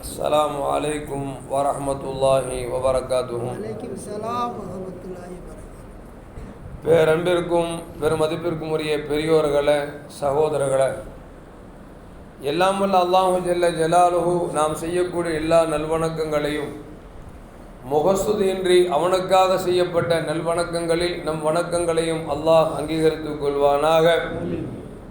السلام عليكم ورحمة الله وبركاته வலைக்கும் சலாம் வரமத்துல்லாஹி வரகாத்துஹு பேரன்பிற்கும் பெருமதிப்பிற்கும் உரிய பெரியோர்களே சகோதரர்களே எல்லாம் வல்ல அல்லாஹு ஜல்ல ஜலாலுஹு நாம் செய்யக்கூடிய எல்லா நல்வணக்கங்களையும் முகஸ்துதியின்றி அவனுக்காக செய்யப்பட்ட நல்வணக்கங்களில் நம் வணக்கங்களையும் அல்லாஹ் அங்கீகரித்துக் கொள்வானாக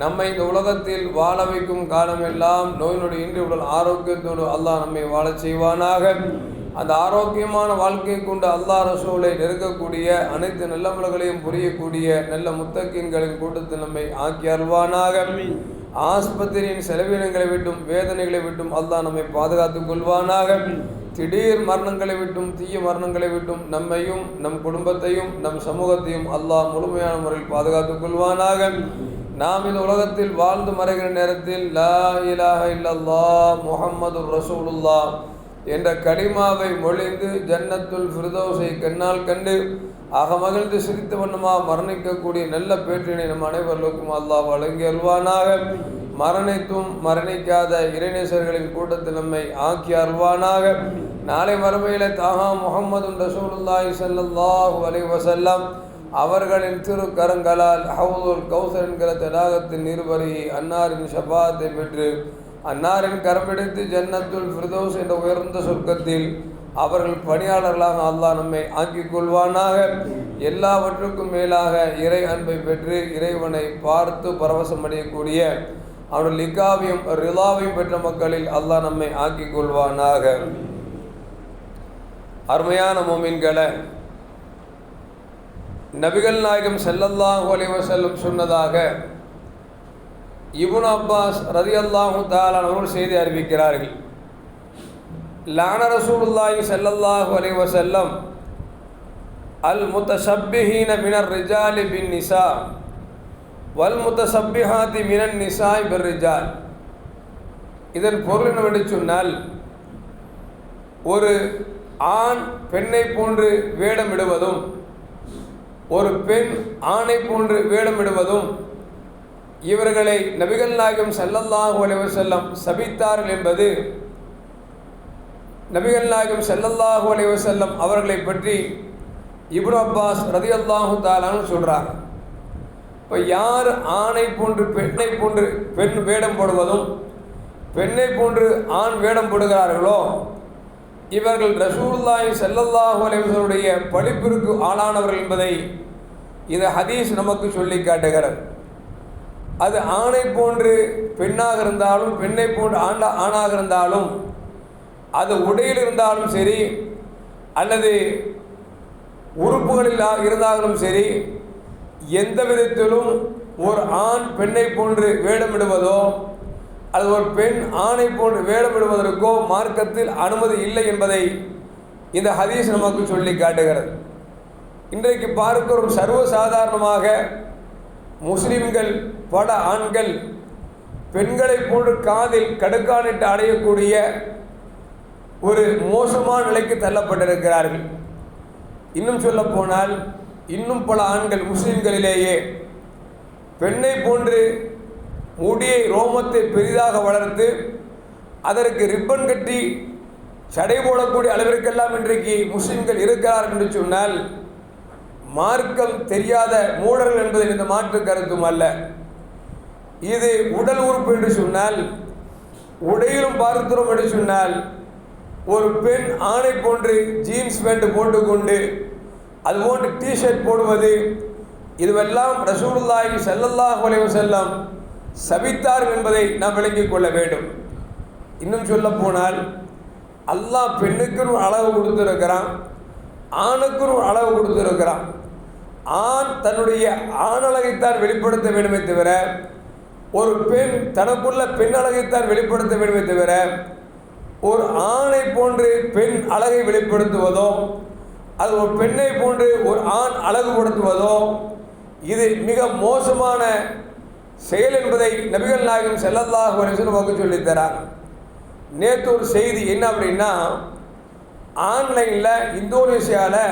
நம்மை இந்த உலகத்தில் வாழ வைக்கும் காலமெல்லாம் நோய் இன்றி உடல் ஆரோக்கியத்தோடு அல்லாஹ் நம்மை வாழச் செய்வானாக. அந்த ஆரோக்கியமான வாழ்க்கை கொண்டு அல்லாஹ் ரசூலை நெருக்கக்கூடிய அனைத்து நல்லமல்களையும் புரியக்கூடிய நல்ல முத்தக்கின்களின் கூட்டத்தில் நம்மை ஆக்கி அருள்வானாக. ஆஸ்பத்திரியின் செலவினங்களை விட்டும் வேதனைகளை விட்டும் அல்லாஹ் நம்மை பாதுகாத்துக் கொள்வானாக. திடீர் மரணங்களை விட்டும் தீய மரணங்களை விட்டும் நம்மையும் நம் குடும்பத்தையும் நம் சமூகத்தையும் அல்லாஹ் முழுமையான முறையில் பாதுகாத்துக் கொள்வானாக. நாம் இந்த உலகத்தில் வாழ்ந்து மறைகிற நேரத்தில் லா இலாஹ இல்லல்லா முஹம்மது ரசூலுல்லா என்ற கடிமாவை மொழிந்து ஜன்னத்துல் ஃபிர்தௌஸை கண்ணால் கண்டு அகமகிழ்ந்து சிரித்த வண்ணமா மரணிக்கக்கூடிய நல்ல பேற்றினை நம் அனைவர்களுக்கும் அல்லாஹ் வழங்கி அல்வானாக மரணித்தும் மரணிக்காத இறைநேசர்களின் கூட்டத்தில் நம்மை ஆக்கி அருவானாக நாளை மறுமையில தாகா முகமது ரசூலுல்லாஹி ஸல்லல்லாஹு அலைஹி வஸல்லம் அவர்களின் திரு கரங்களால் ஹவுதுல் கௌசர் என்கிற தடாகத்தின் நிருபரி அன்னாரின் ஷபாத்தை பெற்று அன்னாரின் கரம்பிடித்து ஜன்னத்துல் ஃபிர்தௌஸ் என்ற உயர்ந்த சொர்க்கத்தில் அவர்கள் பணியாளர்களாக அல்லாஹ் நம்மை ஆக்கிக் கொள்வானாக. எல்லாவற்றுக்கும் மேலாக இறை அன்பை பெற்று இறைவனை பார்த்து பரவசம் அடையக்கூடிய அவனுடைய லிகாவையும் ரிலாவையும் பெற்ற மக்களில் அல்லாஹ் நம்மை ஆக்கிக் கொள்வானாக. அருமையான மோமின்களை நபிகள் நாயகம் செல்லல்லாஹு அலைஹி வஸல்லம் சொன்னதாக இபுன் அப்பாஸ் ரதியல்லாஹு தஆலா தாலானவர்கள் செய்தி அறிவிக்கிறார்கள். லான ரசூலுல்லாஹி செல்லல்லாஹு அலைஹி வஸல்லம் அல் முத்தசப்பிஹீன மினர் ரிஜாலி பின் நிசா வல் முத்தசப்பிஹாதி மினன் நிசாய் பின் ரிஜால். இதன் பொருள் என்னவென்று சொன்னால் ஒரு ஆண் பெண்ணை போன்று வேடமிடுவதும் ஒரு பெண் ஆணை போன்று வேடமிடுவதும் இவர்களை நபிகள் நாயகம் ஸல்லல்லாஹு செல்லம் சபித்தார்கள் என்பது நபிகள் நாயகம் ஸல்லல்லாஹு செல்லம் அவர்களை பற்றி இப்ரு அப்பாஸ் ரதி அல்லாஹு தாலான்னு சொல்கிறார் இப்போ யார் ஆணை போன்று பெண்ணை போன்று பெண் வேடம் போடுவதும் பெண்ணை போன்று ஆண் வேடம் போடுகிறார்களோ இவர்கள் ரசூல்லாய் செல்லல்லாஹு அலைவர்களுடைய பழிப்பிற்கு படிப்பிற்கு ஆளானவர்கள் என்பதை இந்த ஹதீஸ் நமக்கு சொல்லி காட்டுகிறது. அது ஆணை போன்று பெண்ணாக இருந்தாலும் பெண்ணை போன்று ஆண்டா ஆணாக இருந்தாலும் அது உடையில் இருந்தாலும் சரி அல்லது உறுப்புகளில் இருந்தாலும் சரி எந்த விதத்திலும் ஒரு ஆண் பெண்ணை போன்று வேடமிடுவதோ அது ஒரு பெண் ஆணை போன்று வேடமிடுவதற்கோ மார்க்கத்தில் அனுமதி இல்லை என்பதை இந்த ஹதீஸ் நமக்கு சொல்லி காட்டுகிறது. இன்றைக்கு பார்க்கிறோம் சர்வசாதாரணமாக முஸ்லிம்கள் பல ஆண்கள் பெண்களை போன்று காதில் கடுக்கானிட்டு அடையக்கூடிய ஒரு மோசமான நிலைக்கு தள்ளப்பட்டிருக்கிறார்கள். இன்னும் சொல்ல போனால் இன்னும் பல ஆண்கள் முஸ்லிம்களிலேயே பெண்ணை போன்று முடியை ரோமத்தை பெரிதாக வளர்த்து அதற்கு ரிப்பன் கட்டி சடை போடக்கூடிய அளவிற்கெல்லாம் இன்றைக்கு முஸ்லிம்கள் இருக்கிறார் என்று சொன்னால் மார்க்கம் தெரியாத மூடர்கள் என்பது இந்த மாற்று கருத்தும் அல்ல. இது உடல் உறுப்பு என்று சொன்னால் உடையிலும் பார்க்கிறோம் என்று சொன்னால் ஒரு பெண் ஆணை போன்று ஜீன்ஸ் பேண்ட் போட்டுக்கொண்டு அதுபோன்று டிஷர்ட் போடுவது இதுவெல்லாம் ரசூலுல்லாஹி ஸல்லல்லாஹு அலைஹி செல்லம் சபித்தார்கள் என்பதை நாம் விளங்கிக் கொள்ள வேண்டும். இன்னும் சொல்ல போனால் அல்லாஹ் பெண்ணுக்குன்னு ஒரு அளவு கொடுத்துருக்கிறான் ஆணுக்குன்னு ஒரு அளவு கொடுத்துருக்கிறான். ஆண் தன்னுடைய ஆணழகைத்தான் வெளிப்படுத்த வேண்டுமே தவிர ஒரு பெண் தனக்குள்ள பெண் அழகைத்தான் வெளிப்படுத்த வேண்டுமே தவிர ஒரு ஆணை போன்று பெண் அழகை வெளிப்படுத்துவதோ அது ஒரு பெண்ணை போன்று ஒரு ஆண் அழகுபடுத்துவதோ இது மிக மோசமான செயல் என்பதை நபிகள் நாயகம் செல்லல்லாஹு அலைஹி நமக்கு சொல்லித் தரார் நேற்று ஒரு செய்தி என்ன அப்படின்னா ஆன்லைனில் இந்தோனேசியாவில்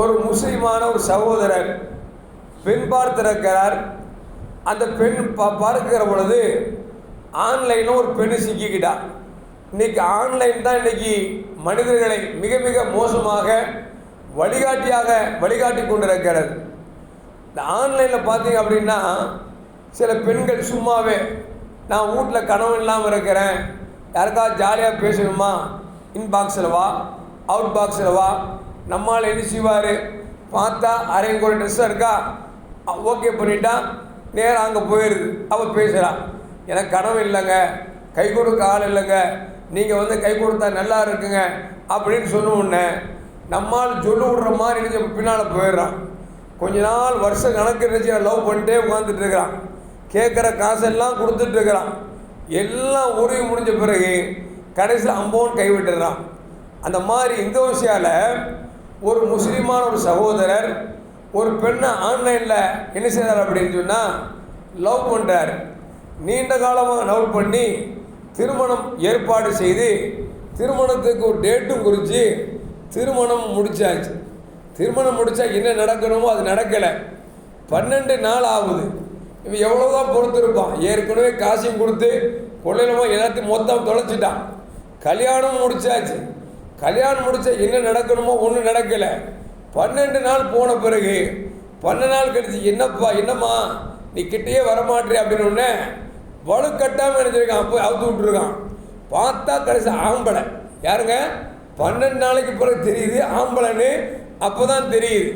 ஒரு முஸ்லீமான ஒரு சகோதரர் பெண் பார்த்திருக்கிறார். அந்த பெண் பா பார்க்கிற பொழுது ஆன்லைனில் ஒரு பெண் சிக்கிக்கிட்டா. இன்னைக்கு ஆன்லைன் தான் இன்னைக்கு மனிதர்களை மிக மிக மோசமாக வழிகாட்டியாக வழிகாட்டி கொண்டிருக்கிறது. இந்த ஆன்லைனில் பார்த்தீங்க அப்படின்னா சில பெண்கள் சும்மாவே நான் வீட்டில் கனவு இல்லாமல் இருக்கிறேன். யாருக்காவது ஜாலியாக பேசணுமா? இன்பாக்ஸில் வா. அவுட் பாக்ஸில் வா. நம்மால் என்ன செய்வார்? பார்த்தா அரையும் கூட ட்ரெஸ்ஸாக இருக்கா? ஓகே பண்ணிட்டா நேராக அங்கே போயிடுது அவள் பேசுகிறான் எனக்கு கனவு இல்லைங்க. கை கொடுக்க ஆள் இல்லைங்க. நீங்கள் வந்து கை கொடுத்தா நல்லா இருக்குங்க. அப்படின்னு சொன்ன உடனே நம்மால் சொல்லி விடுற மாதிரி பின்னால் போயிடுறான். கொஞ்ச நாள் வருஷம் கணக்கு நினச்சி லவ் பண்ணிட்டே உட்காந்துட்டு இருக்கிறான். கேட்குற காசெல்லாம் கொடுத்துட்ருக்கிறான். எல்லாம் உருவி முடிஞ்ச பிறகு கடைசியில் அம்போன் கைவிட்டுறான். அந்த மாதிரி இந்தோசியாவில் ஒரு முஸ்லீமான ஒரு சகோதரர் ஒரு பெண்ணை ஆன்லைனில் என்ன செய்கிறார் அப்படின்னு சொன்னால் லவ் பண்ணுறார் நீண்ட காலமாக லவ் பண்ணி திருமணம் ஏற்பாடு செய்து திருமணத்துக்கு ஒரு டேட்டும் குறித்து திருமணம் முடிச்சாச்சு. திருமணம் முடித்தா என்ன நடக்கணுமோ அது நடக்கலை. பன்னெண்டு நாள் ஆகுது. இவன் எவ்வளோதான் பொறுத்திருப்பான்? ஏற்கனவே காசையும் கொடுத்து கொள்ளையிலமா எல்லாத்தையும் மொத்தம் தொலைச்சிட்டான். கல்யாணம் முடிச்சாச்சு. கல்யாணம் முடிச்சா என்ன நடக்கணுமோ ஒன்றும் நடக்கலை. பன்னெண்டு நாள் போன பிறகு பன்னெண்டு நாள் கழிச்சு என்னப்பா என்னம்மா? நீ கிட்டேயே வரமாட்டே அப்படின்னு ஒன்று வலுக்கட்டாமல் நினைச்சிருக்கான் போய் அவுத்து விட்டுருக்கான். பார்த்தா கடைசி ஆம்பளை. யாருங்க? பன்னெண்டு நாளைக்கு பிறகு தெரியுது ஆம்பளைன்னு அப்போ தான் தெரியுது.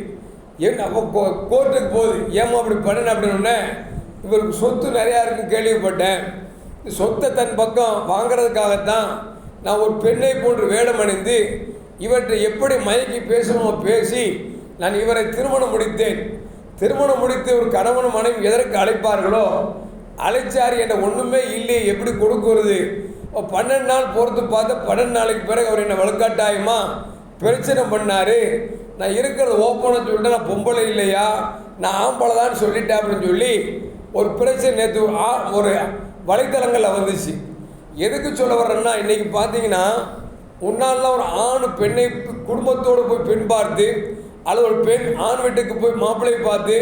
என்ன அப்போ கோ கோர்ட்டுக்கு போகுது. ஏமா அப்படி பண்ணன அப்படின்னு ஒன்று இவருக்கு சொத்து நிறையா இருக்குன்னு கேள்விப்பட்டேன். சொத்தை தன் பக்கம் வாங்கிறதுக்காகத்தான் நான் ஒரு பெண்ணை போன்று வேடம் அணிந்து இவற்றை எப்படி மயக்கி பேசணுமோ பேசி நான் இவரை திருமணம் முடித்தேன். திருமணம் முடித்து ஒரு கணவன் மனைவி எதற்கு அழைப்பார்களோ அழைச்சார் என்ற ஒன்றுமே இல்லை எப்படி கொடுக்கறது? பன்னெண்டு நாள் பொறுத்து பார்த்து பன்னெண்டு நாளைக்கு பிறகு அவர் என்னை வழக்காட்டாயமா பிரச்சனை பண்ணார். நான் இருக்கிறது ஓப்பனாக சொல்லிட்டு நான் பொம்பளை இல்லையா? நான் ஆம்பளை தான் சொல்லிட்டேன் அப்படின்னு சொல்லி ஒரு பிரச்சனை நேற்று ஆ ஒரு வலைத்தளங்களில் வந்துச்சு. எதுக்கு சொல்ல வர்றேன்னா இன்றைக்கி பார்த்தீங்கன்னா உன்னாலாம் ஒரு ஆண் பெண்ணை குடும்பத்தோடு போய் பெண் பார்த்து அல்லது ஒரு பெண் ஆண் வீட்டுக்கு போய் மாப்பிள்ளை பார்த்து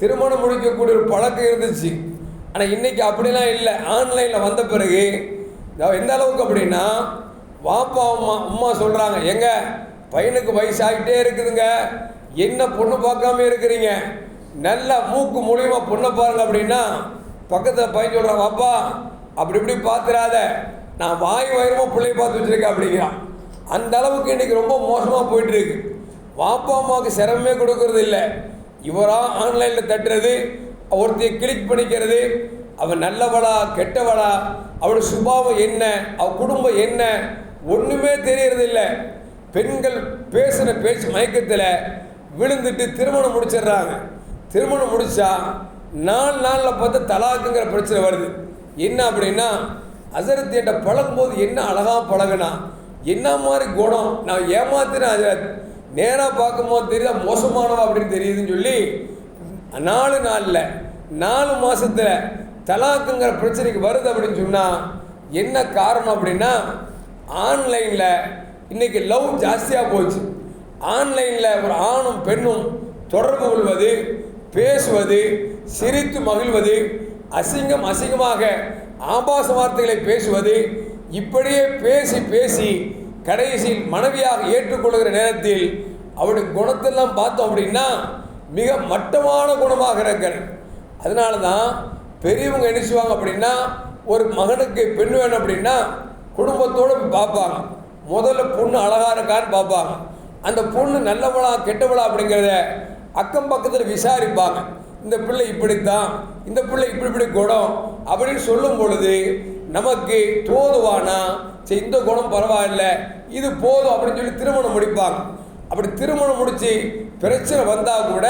திருமணம் முடிக்கக்கூடிய ஒரு பழக்கம் இருந்துச்சு. ஆனால் இன்றைக்கி அப்படிலாம் இல்லை. ஆன்லைனில் வந்த பிறகு எந்த அளவுக்கு அப்படின்னா வாப்பா அம்மா அம்மா சொல்கிறாங்க எங்க பையனுக்கு வயசாகிட்டே இருக்குதுங்க. என்ன பொண்ணு பார்க்காம இருக்கிறீங்க? நல்லா மூக்கு மூலியமா பொண்ணை பாருங்க அப்படின்னா பக்கத்தில் பையன் சொல்கிறான் வாப்பா அப்படி இப்படி பார்த்துடாத நான் வாய் வயிறமா பிள்ளைய பார்த்து வச்சுருக்கேன் அப்படிங்கிறான். அந்த அளவுக்கு இன்னைக்கு ரொம்ப மோசமாக போயிட்டுருக்கு. வாப்பா அம்மாவுக்கு சிரமமே கொடுக்கறது இல்லை. இவரா ஆன்லைனில் தட்டுறது ஒருத்தைய கிளிக் பண்ணிக்கிறது அவன் நல்லவளா கெட்டவளா அவளோட சுபாவம் என்ன அவள் குடும்பம் என்ன ஒன்றுமே தெரியறதில்ல பெண்கள் பேசின பேச்சு மயக்கத்தில் விழுந்துட்டு திருமணம் முடிச்சிடுறாங்க. திருமணம் முடித்தா நாலு நாளில் பார்த்தா தலாக்குங்கிற பிரச்சனை வருது. என்ன அப்படின்னா அசரத் பழகும்போது என்ன அழகாக பழகுனா என்ன மாதிரி குணம் நான் ஏமாத்தினேன் அசரத் நேராக பார்க்கும்போது தெரியுதா மோசமானவா அப்படின்னு தெரியுதுன்னு சொல்லி நாலு நாளில் நாலு மாதத்தில் தலாக்குங்கிற பிரச்சனைக்கு வருது அப்படின்னு சொன்னால் என்ன காரணம் அப்படின்னா ஆன்லைனில் இன்னைக்கு லவ் ஜாஸ்தியாக போச்சு. ஆன்லைனில் ஒரு ஆணும் பெண்ணும் தொடர்பு கொள்வது பேசுவது சிரித்து மகிழ்வது அசிங்கம் அசிங்கமாக ஆபாச வார்த்தைகளை பேசுவது இப்படியே பேசி பேசி கடைசியில் மனைவியாக ஏற்றுக்கொள்கிற நேரத்தில் அவருடைய குணத்தெல்லாம் பார்த்தோம் அப்படின்னா மிக மட்டமான குணமாக இருக்கிறது அதனால தான் பெரியவங்க என்ன செய்வாங்க அப்படின்னா ஒரு மகனுக்கு பெண் வேணும் அப்படின்னா குடும்பத்தோடு பார்ப்பாங்க. முதல்ல பொண்ணு அழகாக இருக்கான்னு பார்ப்பாங்க. அந்த பொண்ணு நல்லவளா கெட்டவளா அப்படிங்கிறத அக்கம் பக்கத்தில் விசாரிப்பாங்க. இந்த பிள்ளை இப்படித்தான் இந்த பிள்ளை இப்படி இப்படி குணம் அப்படின்னு சொல்லும் பொழுது நமக்கு தோதுவானா? சரி இந்த குணம் பரவாயில்ல இது போதும் அப்படின்னு சொல்லி திருமணம் முடிப்பாங்க. அப்படி திருமணம் முடித்து பிரச்சனை வந்தால் கூட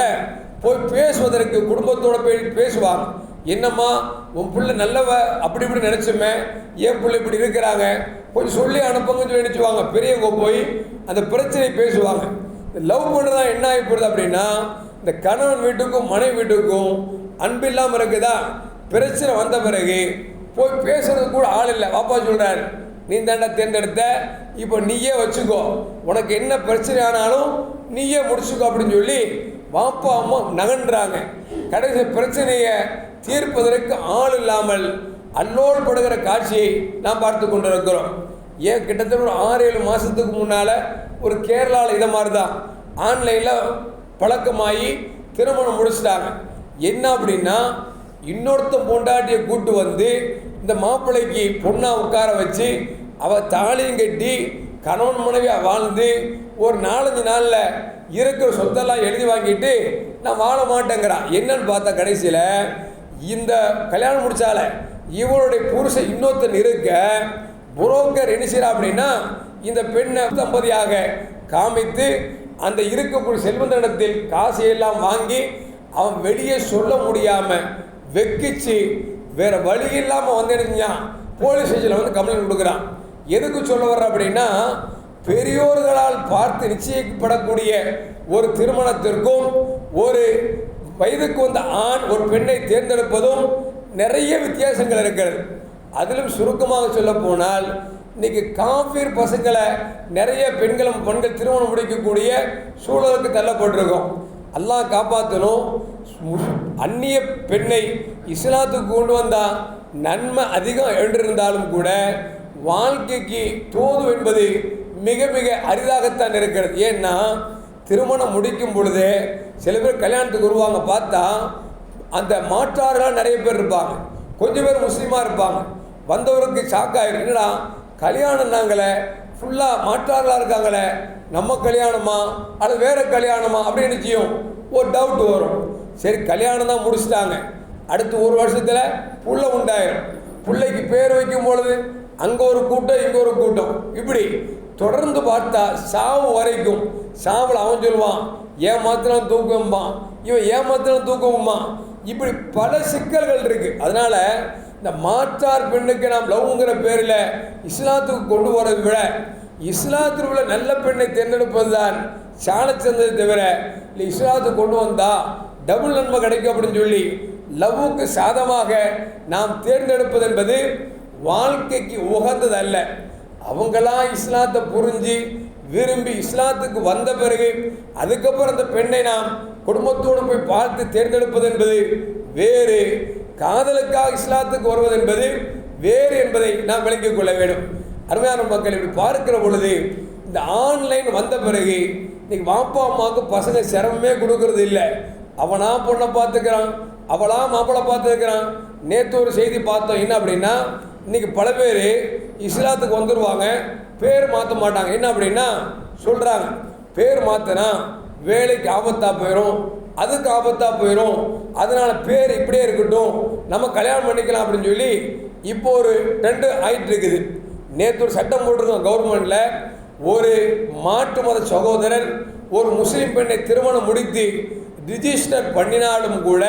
போய் பேசுவதற்கு குடும்பத்தோடு போய் பேசுவாங்க. என்னம்மா உன் பிள்ளை நல்லவ அப்படி இப்படி நினச்சோமே ஏன் பிள்ளை இப்படி இருக்கிறாங்க? கொஞ்சம் சொல்லி அனுப்புங்கன்னு சொல்லி நினச்சுவாங்க. பெரியவங்க போய் அந்த பிரச்சனையை பேசுவாங்க. லவ் பண்ணுறதா என்ன ஆகி போகிறது அப்படின்னா இந்த கணவன் வீட்டுக்கும் மனைவி வீட்டுக்கும் அன்பு இல்லாமல் இருக்குதா? பிரச்சனை வந்த பிறகு போய் பேசுறதுக்கு கூட ஆள் இல்லை. பாப்பா சொல்கிறார் நீ தாண்டா தேர்ந்தெடுத்த? இப்போ நீயே வச்சுக்கோ. உனக்கு என்ன பிரச்சனை ஆனாலும் நீயே முடிச்சுக்கோ அப்படின்னு சொல்லி வாப்பா அம்மா நகன்றாங்க. கடைசி பிரச்சனையை தீர்ப்பதற்கு ஆள் இல்லாமல் அல்லோல் படுகிற காட்சியை நாம் பார்த்து கொண்டிருக்கிறோம். ஏன்? கிட்டத்தட்ட ஒரு ஆறு ஏழு மாதத்துக்கு முன்னால் ஒரு கேரளாவில் இதை மாதிரி தான் ஆன்லைனில் பழக்கமாகி திருமணம் முடிச்சிட்டாங்க. என்ன அப்படின்னா இன்னொருத்தன் பொண்டாட்டியை கூட்டு வந்து இந்த மாப்பிள்ளைக்கு பொண்ணாக உட்கார வச்சு அவள் தாலியும் கட்டி கணவன் மனைவியாக வாழ்ந்து ஒரு நாலஞ்சு நாளில் இருக்கிற சொத்தெல்லாம் எழுதி வாங்கிட்டு நான் வாழ மாட்டேங்கிறான். என்னன்னு பார்த்தா கடைசியில் இந்த கல்யாணம் முடித்தால இவளுடைய புருஷன் இன்னொருத்தன் இருக்க புரோக்கர் என்ன செய்கிறா அப்படின்னா இந்த பெண்ணை தம்பதியாக காமித்து அந்த இருக்கக்கூடிய செல்வந்தனிடத்தில் காசையெல்லாம் வாங்கி அவன் வெளியே சொல்ல முடியாமல் வெக்கிச்சு வேற வழி இல்லாமல் வந்து நினைஞ்சான் போலீஸ் ஸ்டேஷனில் வந்து கம்ப்ளைண்ட் கொடுக்குறான். எதுக்கு சொல்ல வர்ற அப்படின்னா பெரியோர்களால் பார்த்து நிச்சயிக்கப்படக்கூடிய ஒரு திருமணத்திற்கும் ஒரு வயதுக்கு வந்த ஆண் ஒரு பெண்ணை தேர்ந்தெடுப்பதும் நிறைய வித்தியாசங்கள் இருக்கிறது. அதிலும் சுருக்கமாக சொல்ல போனால் இன்னைக்கு காஃபீர் பசங்களை நிறைய பெண்களும் பெண்கள் திருமணம் முடிக்கக்கூடிய சூழலுக்கு தள்ளப்பட்டிருக்கோம். அல்லாஹ் காப்பாற்றணும் அந்நிய பெண்ணை இஸ்லாத்துக்கு கொண்டு வந்தா நன்மை அதிகம் என்றிருந்தாலும் கூட வாழ்க்கைக்கு தோது என்பது மிக மிக அரிதாகத்தான் இருக்கிறது. ஏன்னா திருமணம் முடிக்கும் பொழுது சில பேர் கல்யாணத்துக்கு வருவாங்க பார்த்தா அந்த மாற்றார்களாக நிறைய பேர் இருப்பாங்க. கொஞ்சம் பேர் முஸ்லீமாக இருப்பாங்க. வந்தவருக்கு ஷாக் என்னடா கல்யாணம் நாங்களே ஃபுல்லாக மாற்றார்களாக இருக்காங்களே? நம்ம கல்யாணமா? அல்லது வேற கல்யாணமா? அப்படின்னு செய்யும் ஒரு டவுட் வரும். சரி கல்யாணம் தான் முடிச்சிட்டாங்க. அடுத்து ஒரு வருஷத்தில் புள்ள உண்டாயிரும். பிள்ளைக்கு பேர் வைக்கும் பொழுது அங்கே ஒரு கூட்டம் இங்கே ஒரு கூட்டம். இப்படி தொடர்ந்து பார்த்தா சாவு வரைக்கும். சாவில் அவன் சொல்லுவான் ஏன் மாத்திரம் தூக்கம்பான் இவன் ஏமாத்தின தூக்கமுமா? இப்படி பல சிக்கல்கள் இருக்குது அதனால் இந்த மாற்றார் பெண்ணுக்கு நாம் லவ்ங்கிற பேரில் இஸ்லாத்துக்கு கொண்டு வரதை விட இஸ்லாத்தில் உள்ள நல்ல பெண்ணை தேர்ந்தெடுப்பது தான் சாணச்சந்ததை தவிர இல்லை இஸ்லாத்துக்கு கொண்டு வந்தால் டபுள் நன்மை கிடைக்கும் அப்படின்னு சொல்லி லவ்வுக்கு சாதமாக நாம் தேர்ந்தெடுப்பது என்பது வாழ்க்கைக்கு உகந்தது அல்ல. அவங்களா இஸ்லாத்தை புரிஞ்சு விரும்பி இஸ்லாத்துக்கு வந்த பிறகு அதுக்கப்புறம் அந்த பெண்ணை நாம் குடும்பத்தோடு போய் பார்த்து தேர்ந்தெடுப்பது என்பது வேறு காதலுக்காக இஸ்லாத்துக்கு வருவது என்பது வேறு என்பதை நாம் விளங்கிக் கொள்ள வேண்டும். அருமையான மக்கள் இப்படி பார்க்கிற பொழுது இந்த ஆன்லைன் வந்த பிறகு இன்னைக்கு வாப்பா அம்மாவுக்கு பசங்க சிரமமே கொடுக்கறது இல்லை. அவனா பொண்ணை பார்த்துக்கிறான் அவளா மாப்பிள்ளை பார்த்துருக்கிறான் நேற்று ஒரு செய்தி பார்த்தோம் என்ன அப்படின்னா இன்னைக்கு பல பேர் இஸ்லாத்துக்கு வந்துடுவாங்க பேர் மாற்ற மாட்டாங்க. என்ன அப்படின்னா சொல்கிறாங்க பேர் மாற்றினா வேலைக்கு ஆபத்தாக போயிடும் அதுக்கு ஆபத்தாக போயிடும் அதனால பேர் இப்படியே இருக்கட்டும் நம்ம கல்யாணம் பண்ணிக்கலாம் அப்படின்னு சொல்லி இப்போ ஒரு ட்ரெண்டு ஆகிட்டு இருக்குது நேற்று ஒரு சட்டம் போட்டிருக்கோம் கவர்மெண்ட்டில் ஒரு மாற்று மத சகோதரர் ஒரு முஸ்லீம் பெண்ணை திருமணம் முடித்து ரிஜிஸ்டர் பண்ணினாலும் கூட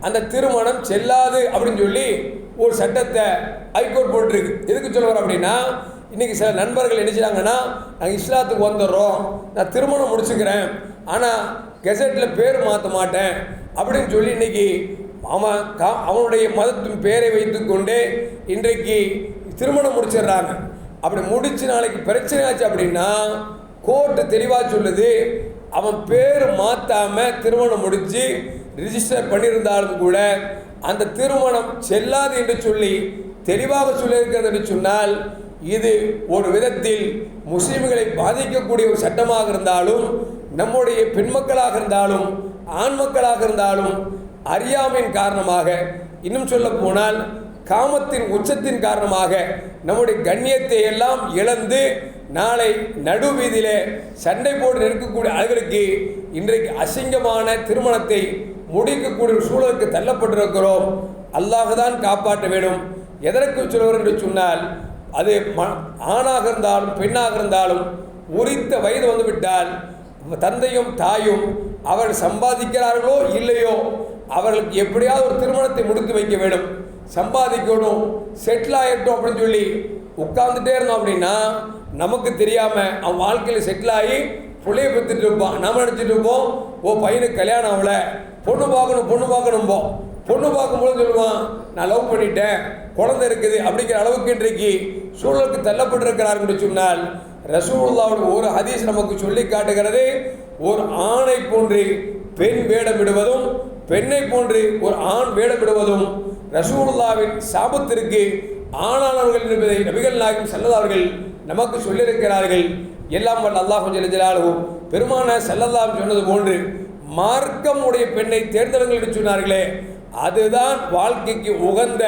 அந்த திருமணம் செல்லாது அப்படின்னு சொல்லி ஒரு சட்டத்தை ஹைகோர்ட் போட்டிருக்கு. எதுக்கு சொல்ல அப்படின்னா இன்றைக்கி சில நண்பர்கள் என்ன செய்கிறாங்கன்னா நாங்கள் இஸ்லாத்துக்கு வந்துடுறோம் நான் திருமணம் முடிச்சுக்கிறேன் ஆனால் கெசட்டில் பேர் மாற்ற மாட்டேன் அப்படின்னு சொல்லி இன்னைக்கு அவன் கா அவனுடைய மதத்தின் பேரை வைத்துக்கொண்டு இன்றைக்கு திருமணம் முடிச்சிடுறாங்க. அப்படி முடிச்சு நாளைக்கு பிரச்சனை ஆச்சு அப்படின்னா கோர்ட்டு தெளிவாக சொல்லுது அவன் பேர் மாற்றாமல் திருமணம் முடித்து ரிஜிஸ்டர் பண்ணியிருந்தாலும் கூட அந்த திருமணம் செல்லாது என்று சொல்லி தெளிவாக சொல்லியிருக்கிறது என்று சொன்னால் இது ஒரு விதத்தில் முஸ்லீம்களை பாதிக்கக்கூடிய ஒரு சட்டமாக இருந்தாலும் நம்முடைய பெண் மக்களாக இருந்தாலும் ஆண் மக்களாக இருந்தாலும் அறியாமையின் காரணமாக இன்னும் சொல்ல போனால் காமத்தின் உச்சத்தின் காரணமாக நம்முடைய கண்ணியத்தை எல்லாம் இழந்து நாளை நடு வீதியிலே சண்டை போட்டு நிற்கக்கூடிய அளவிற்கு இன்றைக்கு அசிங்கமான திருமணத்தை முடிக்கக்கூடிய சூழலுக்கு தள்ளப்பட்டிருக்கிறோம். அல்லாஹுதான் காப்பாற்ற வேண்டும். எதற்கு சொல்வர் என்று சொன்னால் அது ம ஆணாக இருந்தாலும் பெண்ணாக இருந்தாலும் உரித்த வயது வந்துவிட்டால் தந்தையும் தாயும் அவர்கள் சம்பாதிக்கிறார்களோ இல்லையோ அவர்களுக்கு எப்படியாவது ஒரு திருமணத்தை முடித்து வைக்க வேண்டும். சம்பாதிக்கணும் செட்டில் ஆகிட்டோம் அப்படின்னு சொல்லி உட்கார்ந்துட்டே இருந்தோம் அப்படின்னா நமக்கு தெரியாமல் அவன் வாழ்க்கையில் செட்டில் ஆகி பிள்ளைய பெற்றுட்டு இருப்பான். நம்ம நினச்சிட்டு இருப்போம் ஓ பையனுக்கு கல்யாணம் ஆகலை. பொண்ணு பார்க்கணும் பொண்ணு பார்க்கணும்போம். பொண்ணு பார்க்கும்போது சொல்லுவான் நான் லவ் பண்ணிட்டேன் குழந்தை இருக்குது அப்படிங்கிற அளவுக்கு இன்றைக்கு சூழலுக்கு தள்ளப்பட்டிருக்கிறார் என்று சொன்னால் ரசூல்லாவோட ஒரு ஹதீஸ் நமக்கு சொல்லி காட்டுகிறது. ஒரு ஆணை போன்று பெண் வேடமிடுவதும் பெண்ணை போன்று ஒரு ஆண் வேடமிடுவதும் ரசூலுல்லாவின் சாபத்திற்கு ஆணானவர்கள் என்பதை நபிகள் நாயகம் செல்லதார்கள் நமக்கு சொல்லியிருக்கிறார்கள். எல்லாம் வல்ல அல்லாஹு ஜல்ல பெருமான செல்லல்லாம் சொன்னது போன்று மார்க்கம் உடைய பெண்ணை தேர்ந்தெடுங்கள் என்று சொன்னார்களே அதுதான் வாழ்க்கைக்கு உகந்த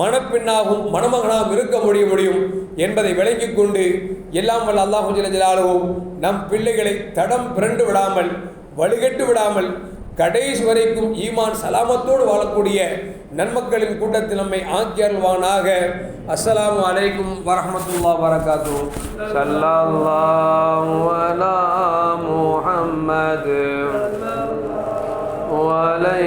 மணப்பெண்ணாகவும் மணமகனாகவும் இருக்க முடிய முடியும் என்பதை விளங்கி கொண்டு எல்லாம் வல்ல அல்லாஹு ஜலாலும் நம் பிள்ளைகளை தடம் பிறண்டு விடாமல் வலுகட்டு விடாமல் கடைசி வரைக்கும் ஈமான் சலாமத்தோடு வாழக்கூடிய நன்மக்களின் கூட்டத்தில் நம்மை ஆக்கி அருள்வானாக. அஸ்லாம் வலைக்கும் வரமத்துல்லா வரகாத்து சல்லா முஹம்மது. வலை